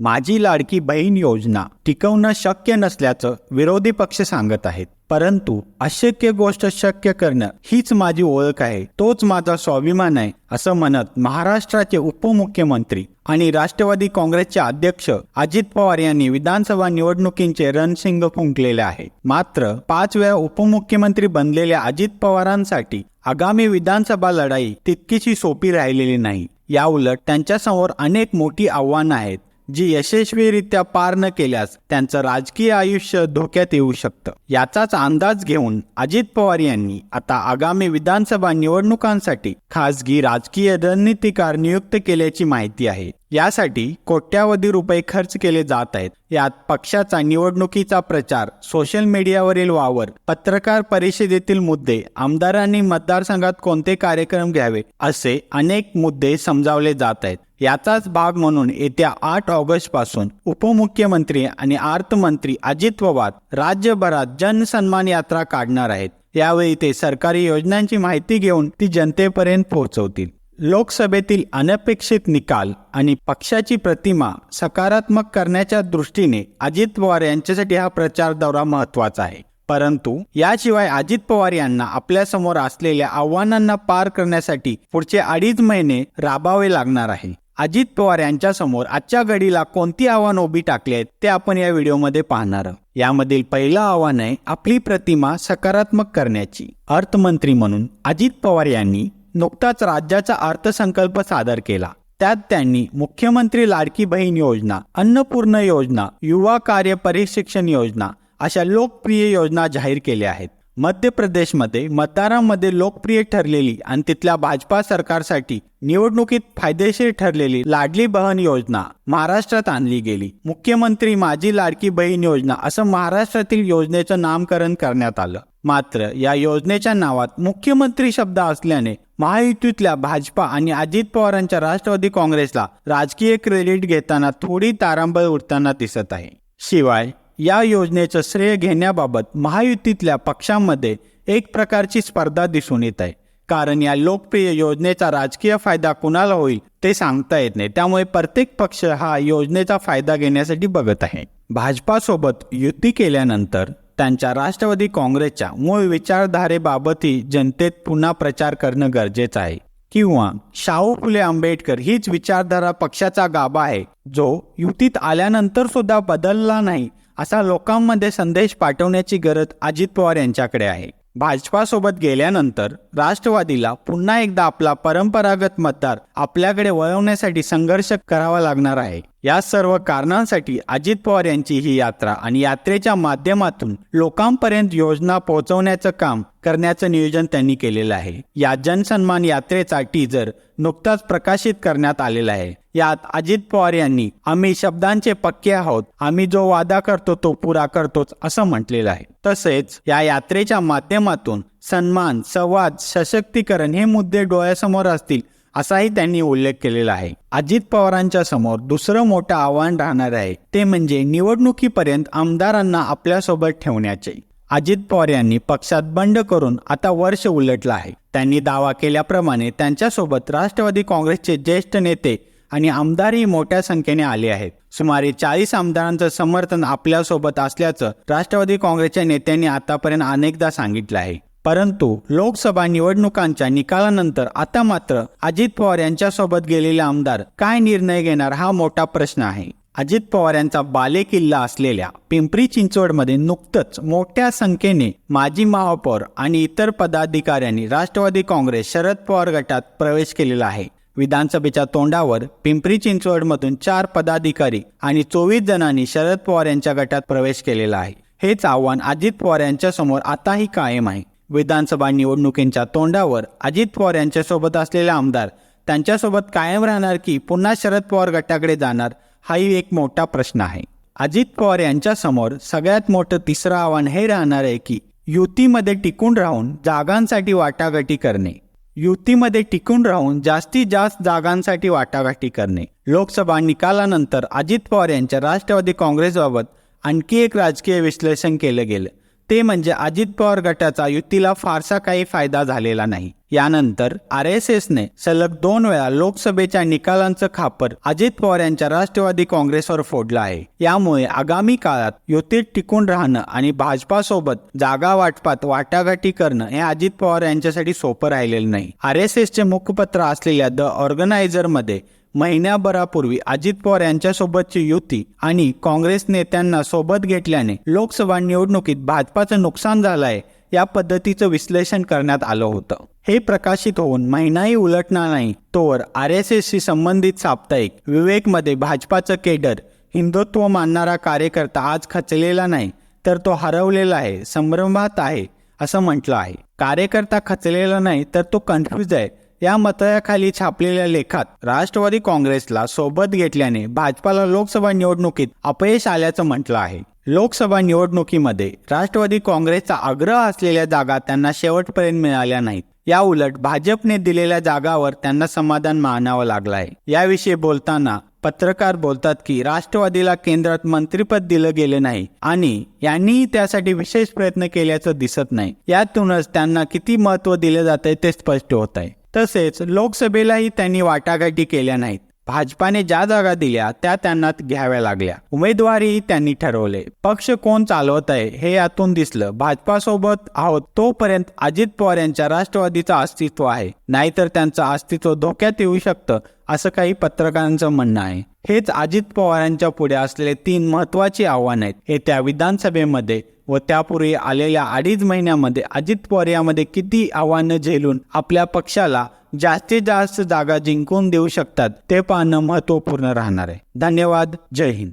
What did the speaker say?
माझी लाडकी बहीण योजना टिकवणं शक्य नसल्याचं विरोधी पक्ष सांगत आहेत. परंतु अशक्य गोष्ट शक्य करणं हीच माझी ओळख आहे. तोच माझा स्वाभिमान आहे असं म्हणत महाराष्ट्राचे उपमुख्यमंत्री आणि राष्ट्रवादी काँग्रेसचे अध्यक्ष अजित पवार यांनी विधानसभा निवडणुकींचे रणशिंग फुंकलेले आहे मात्र पाच वेळा उपमुख्यमंत्री बनलेल्या अजित पवारांसाठी आगामी विधानसभा लढाई तितकीशी सोपी राहिलेली नाही. याउलट त्यांच्यासमोर अनेक मोठी आव्हानं आहेत. जी यशस्वीरित्या पार न केल्यास त्यांचं राजकीय आयुष्य धोक्यात येऊ शकतं. याचाच अंदाज घेऊन अजित पवार यांनी आता आगामी विधानसभा निवडणुकांसाठी खासगी राजकीय रणनीतिकार नियुक्त केल्याची माहिती आहे. यासाठी कोट्यावधी रुपये खर्च केले जात आहेत. यात पक्षाचा निवडणुकीचा प्रचार सोशल मीडियावरील वावर पत्रकार परिषदेतील मुद्दे आमदारांनी मतदारसंघात कोणते कार्यक्रम घ्यावे असे अनेक मुद्दे समजावले जात आहेत. याचाच भाग म्हणून येत्या आठ ऑगस्टपासून उपमुख्यमंत्री आणि अर्थमंत्री अजित पवार राज्यभरात जनसन्मान यात्रा काढणार आहेत. यावेळी ते सरकारी योजनांची माहिती घेऊन ती जनतेपर्यंत पोहोचवतील. लोकसभेतील अनपेक्षित निकाल आणि पक्षाची प्रतिमा सकारात्मक करण्याच्या दृष्टीने अजित पवार यांच्यासाठी हा प्रचार दौरा महत्त्वाचा आहे. परंतु याशिवाय अजित पवार यांना आपल्यासमोर असलेल्या आव्हानांना पार करण्यासाठी पुढचे अडीच महिने राबावे लागणार आहे. अजित पवार यांच्या समोर आजच्या घडीला कोणती आव्हान उभी टाकली आहेत ते आपण या व्हिडिओमध्ये पाहणार आहोत. यामधील पहिलं आव्हान आहे आपली प्रतिमा सकारात्मक करण्याची. अर्थमंत्री म्हणून अजित पवार यांनी नुकताच राज्याचा अर्थसंकल्प सादर केला. त्यात त्यांनी मुख्यमंत्री लाडकी बहीण योजना अन्नपूर्ण योजना युवा कार्य परिशिक्षण योजना अशा लोकप्रिय योजना जाहीर केल्या आहेत. मध्य प्रदेशमध्ये मतदारांमध्ये लोकप्रिय ठरलेली आणि तिथल्या भाजपा सरकारसाठी निवडणुकीत फायदेशीर ठरलेली लाडली बहन योजना महाराष्ट्रात आणली गेली. मुख्यमंत्री माझी लाडकी बहीण योजना असं महाराष्ट्रातील योजनेचं नामकरण करण्यात आलं. मात्र या योजनेच्या नावात मुख्यमंत्री शब्द असल्याने महायुतीतल्या भाजपा आणि अजित पवारांच्या राष्ट्रवादी काँग्रेसला राजकीय क्रेडिट घेताना थोडी तारांबळ उडताना दिसत आहे. शिवाय या योजनेचं श्रेय घेण्याबाबत महायुतीतल्या पक्षांमध्ये एक प्रकारची स्पर्धा दिसून येत आहे. कारण या लोकप्रिय योजनेचा राजकीय फायदा कुणाला होईल ते सांगता येत नाही. त्यामुळे प्रत्येक पक्ष हा योजनेचा फायदा घेण्यासाठी बघत आहे. भाजपासोबत युती केल्यानंतर त्यांच्या राष्ट्रवादी काँग्रेसच्या मूळ विचारधारेबाबतही जनतेत पुन्हा प्रचार करणं गरजेचं आहे. किंवा शाहू फुले आंबेडकर हीच विचारधारा पक्षाचा गाभा आहे जो युतीत आल्यानंतर सुद्धा बदलला नाही असा लोकांमध्ये संदेश पाठवण्याची गरज अजित पवार यांच्याकडे आहे. भाजपासोबत गेल्यानंतर राष्ट्रवादीला पुन्हा एकदा आपला परंपरागत मतदार आपल्याकडे वळवण्यासाठी संघर्ष करावा लागणार आहे. या सर्व कारणांसाठी अजित पवार यांची ही यात्रा आणि यात्रेच्या माध्यमातून लोकांपर्यंत योजना पोहोचवण्याचं काम करण्याचं नियोजन त्यांनी केलेलं आहे. या जनसन्मान यात्रेचा टीजर नुकताच प्रकाशित करण्यात आलेला आहे. यात अजित पवार यांनी आम्ही शब्दांचे पक्के आहोत. आम्ही जो वादा करतो तो पुरा करतोच असं म्हटलेलं आहे. तसेच या यात्रेच्या माध्यमातून सन्मान संवाद सशक्तीकरण हे मुद्दे डोळ्यासमोर असतील असाही त्यांनी उल्लेख केलेला आहे. अजित पवारांच्या समोर दुसरं मोठं आव्हान राहणार आहे ते म्हणजे निवडणुकीपर्यंत आमदारांना आपल्यासोबत ठेवण्याचे. अजित पवार यांनी पक्षात बंड करून आता वर्ष उलटलं आहे. त्यांनी दावा केल्याप्रमाणे त्यांच्यासोबत राष्ट्रवादी काँग्रेसचे ज्येष्ठ नेते आणि आमदारही मोठ्या संख्येने आले आहेत. सुमारे चाळीस आमदारांचं समर्थन आपल्यासोबत असल्याचं राष्ट्रवादी काँग्रेसच्या नेत्यांनी आतापर्यंत अनेकदा सांगितलं आहे. परंतु लोकसभा निवडणुकांच्या निकालानंतर आता मात्र अजित पवार यांच्यासोबत गेलेले आमदार काय निर्णय घेणार हा मोठा प्रश्न आहे. अजित पवार यांचा बालेकिल्ला असलेल्या पिंपरी चिंचवडमध्ये नुकतंच मोठ्या संख्येने माजी महापौर आणि इतर पदाधिकाऱ्यांनी राष्ट्रवादी काँग्रेस शरद पवार गटात प्रवेश केलेला आहे. विधानसभेच्या तोंडावर पिंपरी चिंचवडमधून चार पदाधिकारी आणि चोवीस जणांनी शरद पवार यांच्या गटात प्रवेश केलेला आहे. हेच आव्हान अजित पवार यांच्यासमोर आताही कायम आहे. विधानसभा निवडणुकींच्या तोंडावर अजित पवार यांच्यासोबत असलेले आमदार त्यांच्यासोबत कायम राहणार की पुन्हा शरद पवार गटाकडे जाणार हाही एक मोठा प्रश्न आहे. अजित पवार यांच्यासमोर सगळ्यात मोठं तिसरं आव्हान हे राहणार आहे की युतीमध्ये टिकून राहून जागांसाठी वाटाघाटी करणे. युतीमध्ये टिकून राहून जास्तीत जास्त जागांसाठी वाटाघाटी करणे. लोकसभा निकालानंतर अजित पवार यांच्या राष्ट्रवादी काँग्रेसबाबत आणखी एक राजकीय विश्लेषण केलं गेलं. ते म्हणजे अजित पवार गटाचा युतीला फारसा काही फायदा झालेला नाही. यानंतर आर एस एसने सलग दोन वेळा लोकसभेच्या निकालांचं खापर अजित पवार यांच्या राष्ट्रवादी काँग्रेसवर फोडलं आहे. यामुळे आगामी काळात युतीत टिकून राहणं आणि भाजपासोबत जागा वाटपात वाटाघाटी करणं हे अजित पवार यांच्यासाठी सोपं राहिलेलं नाही. आर एस एसचे मुखपत्र असलेल्या द ऑर्गनायझरमध्ये महिन्याभरापूर्वी अजित पवार यांच्यासोबतची युती आणि काँग्रेस नेत्यांना सोबत घेतल्याने लोकसभा निवडणुकीत भाजपाचं नुकसान झालं आहे या पद्धतीचं विश्लेषण करण्यात आलं होतं. हे प्रकाशित होऊन महिनाही उलटणार नाही तोवर आर एस एसशी संबंधित साप्ताहिक विवेकमध्ये भाजपाचं केडर हिंदुत्व मानणारा कार्यकर्ता आज खचलेला नाही तर तो हरवलेला आहे संभ्रमात आहे असं म्हटलं आहे. कार्यकर्ता खचलेला नाही तर तो कन्फ्यूज आहे या मतयाखाली छापलेल्या लेखात राष्ट्रवादी काँग्रेसला सोबत घेतल्याने भाजपाला लोकसभा निवडणुकीत अपयश आल्याचं म्हटलं आहे. लोकसभा निवडणुकीमध्ये राष्ट्रवादी काँग्रेसचा आग्रह असलेल्या जागा त्यांना शेवटपर्यंत मिळाल्या नाहीत. या उलट भाजपने दिलेल्या जागावर त्यांना समाधान मानावं लागलं आहे. याविषयी बोलताना पत्रकार बोलतात की राष्ट्रवादीला केंद्रात मंत्रिपद दिलं गेलं नाही आणि यांनीही त्यासाठी विशेष प्रयत्न केल्याचं दिसत नाही. यातूनच त्यांना किती महत्त्व दिलं जाते ते स्पष्ट होत आहे तसेच लोकसभेलाही त्यांनी वाटाघाटी केल्या नाहीत. भाजपाने ज्या जागा दिल्या त्या त्यांना घ्याव्या लागल्या. उमेदवारीही त्यांनी ठरवले. पक्ष कोण चालवत आहे हे यातून दिसलं. भाजपासोबत आहोत तोपर्यंत अजित पवार यांच्या राष्ट्रवादीचं अस्तित्व आहे. नाहीतर त्यांचं अस्तित्व धोक्यात येऊ शकतं असं काही पत्रकारांचं म्हणणं आहे. हेच अजित पवारांच्या पुढे असलेले तीन महत्वाची आव्हानं आहेत. येत्या विधानसभेमध्ये व त्यापूर्वी आलेल्या अडीच महिन्यामध्ये अजित पवार यामध्ये किती आव्हानं झेलून आपल्या पक्षाला जास्तीत जास्त जागा जिंकून देऊ शकतात ते पाहणं महत्त्वपूर्ण राहणार आहे. धन्यवाद. जय हिंद.